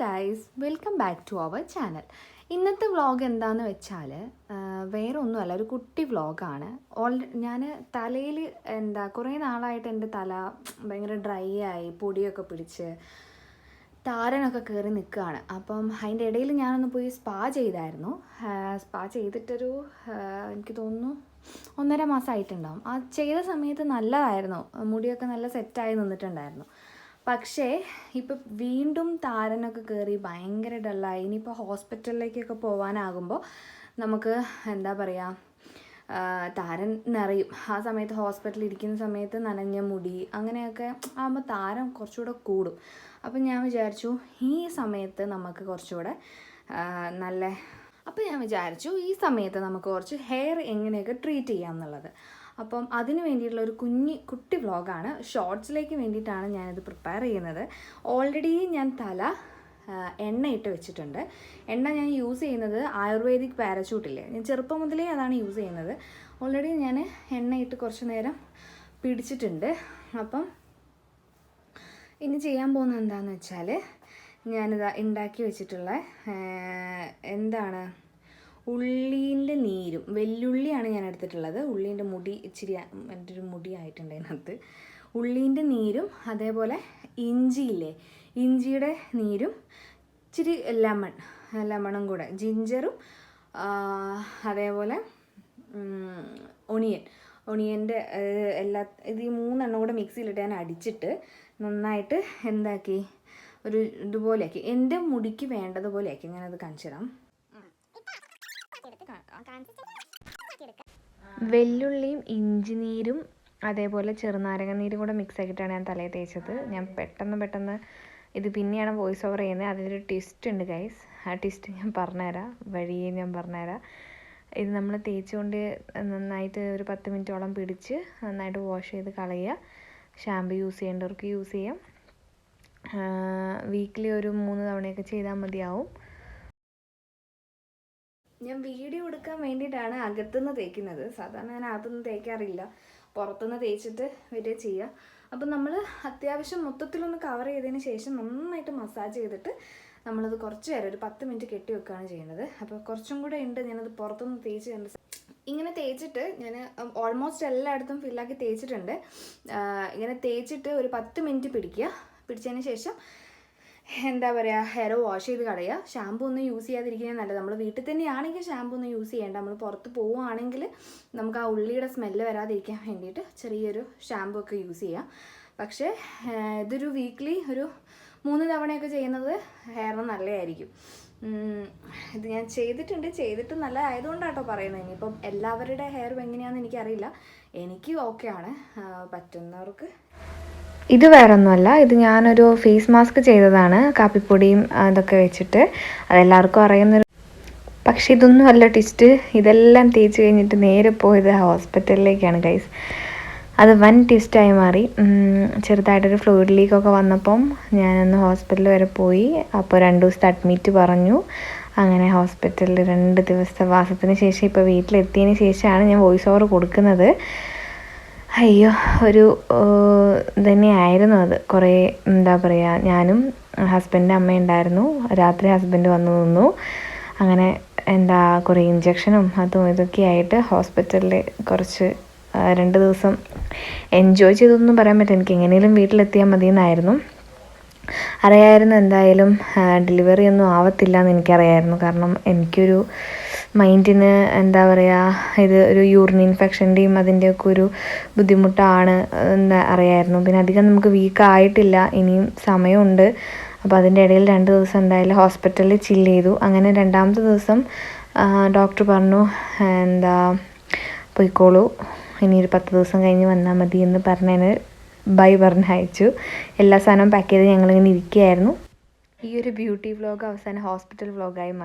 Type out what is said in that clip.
Guys welcome back to our channel ഇന്നത്തെ vlog എന്താന്ന് വെച്ചാൽ വേറെ ഒന്നുമല്ല ഒരു കുട്ടി വ്ളോഗാണ് ഓൾ ഞാൻ തലയിൽ എന്താ കുറേ നാളായിട്ട് എന്റെ തല ഭയങ്കര ഡ്രൈ ആയി പൊടിയൊക്കെ പിടിച്ച് താരനൊക്കെ കയറി നിൽക്കുകയാണ്. അപ്പം അതിന്റെ ഇടയിൽ ഞാനൊന്ന് പോയി സ്പാ ചെയ്തായിരുന്നു. സ്പാ ചെയ്തിട്ടൊരു എനിക്ക് തോന്നുന്നു ഒന്നര മാസമായിട്ടുണ്ടാവും. ആ ചെയ്ത സമയത്ത് നല്ലതായിരുന്നു. മുടിയൊക്കെ നല്ല സെറ്റായി നിന്നിട്ടുണ്ടായിരുന്നു. പക്ഷേ ഇപ്പം വീണ്ടും താരനൊക്കെ കയറി ഭയങ്കര ഡള്ളായി. ഇനിയിപ്പോൾ ഹോസ്പിറ്റലിലേക്കൊക്കെ പോകാനാകുമ്പോൾ നമുക്ക് എന്താ പറയുക താരൻ നിറയും. ആ സമയത്ത് ഹോസ്പിറ്റലിൽ ഇരിക്കുന്ന സമയത്ത് നനഞ്ഞ മുടി അങ്ങനെയൊക്കെ ആകുമ്പോൾ താരം കുറച്ചുകൂടെ കൂടും. അപ്പം ഞാൻ വിചാരിച്ചു ഈ സമയത്ത് നമുക്ക് കുറച്ചുകൂടെ നല്ല അപ്പം ഞാൻ വിചാരിച്ചു ഈ സമയത്ത് നമുക്ക് കുറച്ച് ഹെയർ എങ്ങനെയൊക്കെ ട്രീറ്റ് ചെയ്യാം എന്നുള്ളത്. അപ്പം അതിന് വേണ്ടിയിട്ടുള്ള ഒരു കുഞ്ഞി കുട്ടി വ്ളോഗാണ്. ഷോർട്സിലേക്ക് വേണ്ടിയിട്ടാണ് ഞാനിത് പ്രിപ്പയർ ചെയ്യുന്നത്. ഓൾറെഡി ഞാൻ തല എണ്ണ ഇട്ട് വെച്ചിട്ടുണ്ട്. എണ്ണ ഞാൻ യൂസ് ചെയ്യുന്നത് ആയുർവേദിക് പാരച്യൂട്ടില്ലേ ഞാൻ ചെറുപ്പം മുതലേ അതാണ് യൂസ് ചെയ്യുന്നത്. ഓൾറെഡി ഞാൻ എണ്ണ ഇട്ട് കുറച്ച് നേരം പിടിച്ചിട്ടുണ്ട്. അപ്പം ഇനി ചെയ്യാൻ പോകുന്നത് എന്താണെന്ന് വെച്ചാൽ ഞാനിത് ഉണ്ടാക്കി വെച്ചിട്ടുള്ള എന്താണ് ഉള്ളീന്റെ നീരും വെല്ലുള്ളിയാണ് ഞാൻ എടുത്തിട്ടുള്ളത്. ഉള്ളീന്റെ മുടി ഇച്ചിരി എന്റെ ഒരു മുടി ആയിട്ടുണ്ട് അതിനകത്ത്. ഉള്ളീന്റെ നീരും അതേപോലെ ഇഞ്ചിയില്ലേ? ഇഞ്ചിയുടെ നീരും ഇച്ചിരി ലെമൺ ലെമണും കൂടെ. ജിഞ്ചറും അതേപോലെ ഒണിയൻ. ഒണിയന്റെ എല്ലാ ഇത് ഈ മൂന്നെണ്ണം കൂടെ മിക്സിയിലിട്ട് ഞാൻ അടിച്ചിട്ട് നന്നായിട്ട് എന്താക്കി? ഒരു ഇതുപോലെയാക്കി. എന്റെ മുടിക്ക് വേണ്ടതുപോലെയാക്കി. ഞാനത് കാണിച്ചു തരാം. വെല്ലുള്ളിയും ഇഞ്ചിനീരും അതേപോലെ ചെറുനാരങ്ങ നീരും കൂടെ മിക്സ് ആക്കിയിട്ടാണ് ഞാൻ തലയിൽ തേച്ചത്. ഞാൻ പെട്ടെന്ന് പെട്ടെന്ന് ഇത് പിന്നെയാണ് വോയിസ് ഓവർ ചെയ്യുന്നത്. ഒരു ട്വിസ്റ്റ് ഉണ്ട് ഗൈസ് ആ ട്വിസ്റ്റ് ഞാൻ പറഞ്ഞുതരാം. വഴിയെ ഞാൻ പറഞ്ഞുതരാം. ഇത് നമ്മൾ തേച്ചുകൊണ്ട് നന്നായിട്ട് ഒരു പത്ത് മിനിറ്റോളം പിടിച്ച് നന്നായിട്ട് വാഷ് ചെയ്ത് കളയുക. ഷാമ്പു യൂസ് ചെയ്യേണ്ടവർക്ക് യൂസ് ചെയ്യാം. വീക്കിലി ഒരു മൂന്ന് തവണയൊക്കെ ചെയ്താൽ മതിയാവും. ഞാൻ വീഡിയോ എടുക്കാൻ വേണ്ടിയിട്ടാണ് അകത്തുനിന്ന് തേക്കുന്നത്. സാധാരണ ഞാൻ അകത്തുനിന്ന് തേക്കാറില്ല. പുറത്തുനിന്ന് തേച്ചിട്ട് വരിക ചെയ്യുക അപ്പം നമ്മൾ അത്യാവശ്യം മൊത്തത്തിലൊന്ന് കവർ ചെയ്തതിന് ശേഷം നന്നായിട്ട് മസാജ് ചെയ്തിട്ട് നമ്മളത് കുറച്ച് നേരം ഒരു പത്ത് മിനിറ്റ് കെട്ടി വെക്കുകയാണ് ചെയ്യുന്നത്. അപ്പോൾ കുറച്ചും കൂടെ ഉണ്ട് ഞാനത് പുറത്തുനിന്ന് തേച്ച് കണ്ട് ഇങ്ങനെ തേച്ചിട്ട് ഞാൻ ഓൾമോസ്റ്റ് എല്ലായിടത്തും ഫില്ലാക്കി തേച്ചിട്ടുണ്ട്. ഇങ്ങനെ തേച്ചിട്ട് ഒരു പത്ത് മിനിറ്റ് പിടിക്കുക. പിടിച്ചതിന് ശേഷം എന്താ പറയുക ഹെയർ വാഷ് ചെയ്ത് കളയുക. ഷാമ്പു ഒന്നും യൂസ് ചെയ്യാതിരിക്കുന്നത് നല്ലത്. നമ്മൾ വീട്ടിൽ തന്നെയാണെങ്കിൽ ഷാമ്പു ഒന്നും യൂസ് ചെയ്യേണ്ട. നമ്മൾ പുറത്ത് പോവുകയാണെങ്കിൽ നമുക്ക് ആ ഉള്ളിയുടെ സ്മെല്ല് വരാതിരിക്കാൻ വേണ്ടിയിട്ട് ചെറിയൊരു ഷാമ്പു ഒക്കെ യൂസ് ചെയ്യാം. പക്ഷേ ഇതൊരു വീക്ക്ലി ഒരു മൂന്ന് തവണയൊക്കെ ചെയ്യുന്നത് ഹെയറിന് നല്ലതായിരിക്കും. ഇത് ഞാൻ ചെയ്തിട്ടുണ്ട്. ചെയ്തിട്ട് നല്ല ആയതുകൊണ്ടാട്ടോ പറയുന്നത്. ഇനിയിപ്പം എല്ലാവരുടെ ഹെയർ എങ്ങനെയാണെന്ന് എനിക്കറിയില്ല. എനിക്ക് ഓക്കെയാണ് പറ്റുന്നവർക്ക് ഇത് വേറൊന്നുമല്ല. ഇത് ഞാനൊരു ഫേസ് മാസ്ക് ചെയ്തതാണ്. കാപ്പിപ്പൊടിയും അതൊക്കെ വെച്ചിട്ട്. അതെല്ലാവർക്കും അറിയുന്നൊരു പക്ഷെ ഇതൊന്നും അല്ല ടിസ്റ്റ് ഇതെല്ലാം തേച്ച് കഴിഞ്ഞിട്ട് നേരെ പോയത് ഹോസ്പിറ്റലിലേക്കാണ് ഗൈസ് അത് വൻ ട്വിസ്റ്റായി മാറി. ചെറുതായിട്ടൊരു ഫ്ലൂയിഡ് ലീക്കൊക്കെ വന്നപ്പം ഞാനൊന്ന് ഹോസ്പിറ്റൽ വരെ പോയി. അപ്പോൾ രണ്ട് ദിവസത്തെ അഡ്മിറ്റ് പറഞ്ഞു. അങ്ങനെ ഹോസ്പിറ്റലിൽ രണ്ട് ദിവസത്തെ വാസത്തിന് ശേഷം ഇപ്പോൾ വീട്ടിലെത്തിയതിന് ശേഷമാണ് ഞാൻ വോയിസ് ഓവർ കൊടുക്കുന്നത്. അയ്യോ ഒരു തന്നെയായിരുന്നു അത്. കുറേ എന്താ പറയുക ഞാനും ഹസ്ബൻഡിന്റെ അമ്മ ഉണ്ടായിരുന്നു. രാത്രി ഹസ്ബൻഡ് വന്നു നിന്നു. അങ്ങനെ എന്താ കുറേ ഇഞ്ചക്ഷനും അതും ഇതൊക്കെ ആയിട്ട് ഹോസ്പിറ്റലിൽ കുറച്ച് രണ്ട് ദിവസം എൻജോയ് ചെയ്തൊന്നും പറയാൻ പറ്റില്ല. എനിക്ക് എങ്ങനെയും വീട്ടിലെത്തിയാൽ മതി എന്നായിരുന്നു അറിയായിരുന്നു എന്തായാലും ഡെലിവറി ഒന്നും ആവത്തില്ല എന്ന് എനിക്കറിയായിരുന്നു. കാരണം എനിക്കൊരു മൈൻഡിന് എന്താ പറയുക ഇത് ഒരു യൂറിൻ ഇൻഫെക്ഷന്റെയും അതിന്റെയൊക്കെ ഒരു ബുദ്ധിമുട്ടാണ് എന്താ അറിയായിരുന്നു. പിന്നെ അധികം നമുക്ക് വീക്ക് ആയിട്ടില്ല ഇനിയും സമയമുണ്ട്. അപ്പോൾ അതിന്റെ ഇടയിൽ രണ്ട് ദിവസം എന്തായാലും ഹോസ്പിറ്റലിൽ ചില്ല് ചെയ്തു. അങ്ങനെ രണ്ടാമത്തെ ദിവസം ഡോക്ടർ പറഞ്ഞു എന്താ പോയിക്കോളൂ. ഇനി ഒരു പത്ത് ദിവസം കഴിഞ്ഞ് വന്നാൽ മതി എന്ന് പറഞ്ഞതിന് ബൈ പറഞ്ഞ് അയച്ചു എല്ലാ സാധനവും പാക്ക് ചെയ്ത് ഞങ്ങളിങ്ങനെ ഇരിക്കുകയായിരുന്നു. ഈ ഒരു ബ്യൂട്ടി വ്ലോഗ് അവസാനം ഹോസ്പിറ്റൽ വ്ലോഗായി